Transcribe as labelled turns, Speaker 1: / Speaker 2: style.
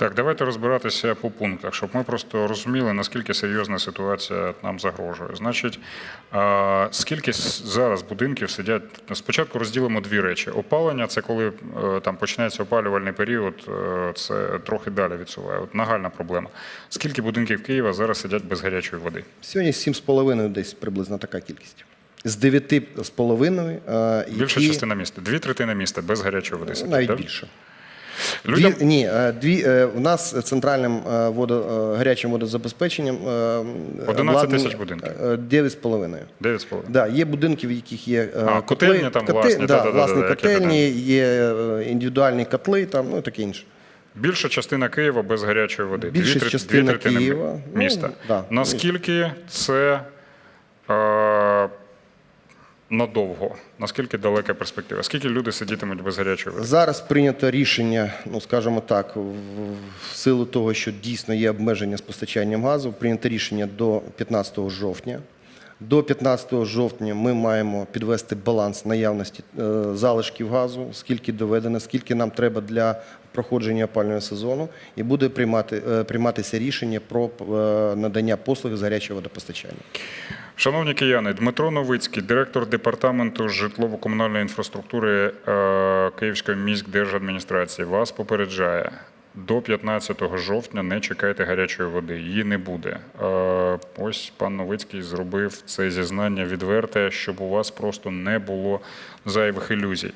Speaker 1: Так, давайте розбиратися по пунктах, щоб ми просто розуміли, наскільки серйозна ситуація нам загрожує. Значить, скільки зараз будинків сидять. Спочатку розділимо дві речі. Опалення це коли е, там починається опалювальний період, е, це трохи далі відсуває. От нагальна проблема. Скільки будинків Києва зараз сидять без гарячої води?
Speaker 2: Сьогодні 7,5 десь приблизно така кількість. З 9,5 е,
Speaker 1: Більша
Speaker 2: які-
Speaker 1: частина міста, дві третини міста без гарячої води сидять.
Speaker 2: навіть
Speaker 1: так?
Speaker 2: більше.
Speaker 1: Людям...
Speaker 2: Дві, ні, е, дві, е, у нас центральним е, водо, гарячим водозабезпеченням е,
Speaker 1: 11 тисяч будинків.
Speaker 2: е, 9,5.
Speaker 1: 9,5.
Speaker 2: Да, є будинки, в яких є
Speaker 1: А, котельні там власні,
Speaker 2: да,
Speaker 1: да-да-да,
Speaker 2: власні
Speaker 1: які
Speaker 2: котельні, є індивідуальні котли, там, ну і таке інше.
Speaker 1: Більша частина Києва без гарячої води.
Speaker 2: Більша
Speaker 1: Дві
Speaker 2: частина
Speaker 1: дві
Speaker 2: Києва, ну,
Speaker 1: міста.
Speaker 2: да.
Speaker 1: Наскільки це е, надовго? Наскільки далека перспектива? Скільки люди сидітимуть без гарячої води?
Speaker 2: Зараз прийнято рішення, ну скажімо так, в силу того, що дійсно є обмеження з постачанням газу, прийнято рішення до 15 жовтня. До 15 жовтня ми маємо підвести баланс наявності е, залишків газу, скільки доведено, скільки нам треба для проходження опального сезону, і буде приймати, е, прийматися рішення про е, надання послуг з гарячого водопостачання.
Speaker 1: Шановні кияни, Дмитро Новицький, директор департаменту житлово-комунальної інфраструктури Київської міськдержадміністрації, вас попереджає. До 15 жовтня не чекайте гарячої води, її не буде. Е, Ось пан Новицький зробив це зізнання відверте, щоб у вас просто не було зайвих ілюзій.